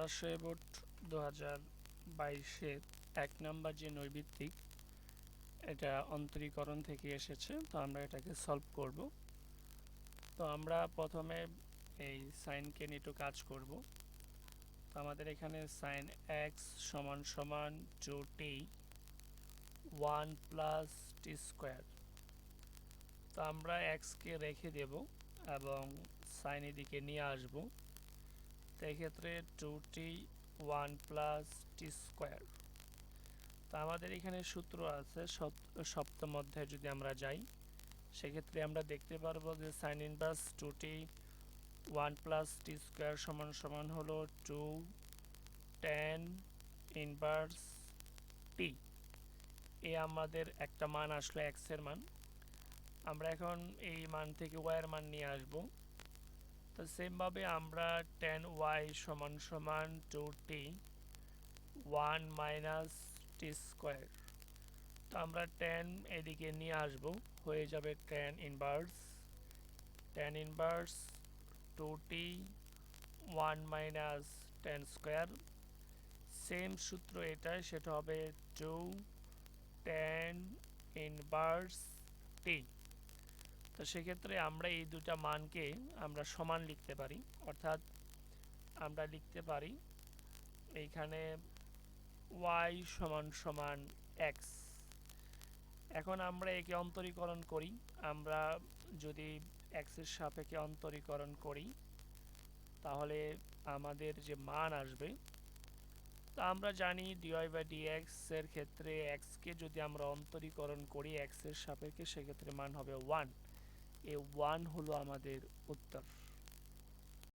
Rajshahi board দু হাজার বাইশের এক নাম্বার যে নৈবিত্তিক, এটা অন্তরীকরণ থেকে এসেছে, তো আমরা এটাকে সলভ করব। তো আমরা প্রথমে এই সাইনকে নিয়ে একটু কাজ করব। তো আমাদের এখানে সাইন এক্স সমান সমান t one plus t square. তো আমরা এক্সকে রেখে দেব এবং সাইন এদিকে নিয়ে আসব। এক্ষেত্রে two t one plus t square তো আমাদের এখানে সূত্র আছে সপ্তম অধ্যায়ে যদি আমরা যাই, সেক্ষেত্রে আমরা দেখতে পারব যে sine inverse two t one plus t square সমান সমান হলো টু টেন ইনভার্স টি এ আমাদের একটা মান আসলো এক্সের মান। আমরা এখন এই মান থেকে ওয়াইয়ের মান নিয়ে আসব। তো সেমভাবে আমরা টেন ওয়াই সমান সমান two t one minus t square তো আমরা টেন এদিকে নিয়ে আসব, হয়ে যাবে tan inverse tan inverse two t one minus tan square same সূত্র এটাই, সেটা হবে টু টেন ইনভার্স টি তো সেক্ষেত্রে আমরা এই দুটা মানকে আমরা সমান লিখতে পারি। অর্থাৎ আমরা লিখতে পারি এইখানে ওয়াই সমান সমান এক্স এখন আমরা একে অন্তরীকরণ করি। আমরা যদি এক্সের সাপেক্ষে অন্তরীকরণ করি, তাহলে আমাদের যে মান আসবে, তা আমরা জানি ডিওয়াই বা ডিএক্স এর ক্ষেত্রে এক্সকে যদি আমরা অন্তরীকরণ করি এক্সের সাপেক্ষে সেক্ষেত্রে মান হবে ওয়ান এ ওয়ান হলো আমাদের উত্তর।